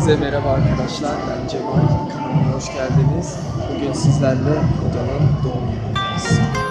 Hepinize merhaba arkadaşlar. Ben Cemal. Kanalıma hoş geldiniz. Bugün sizlerle Oda'nın doğum günündeyiz.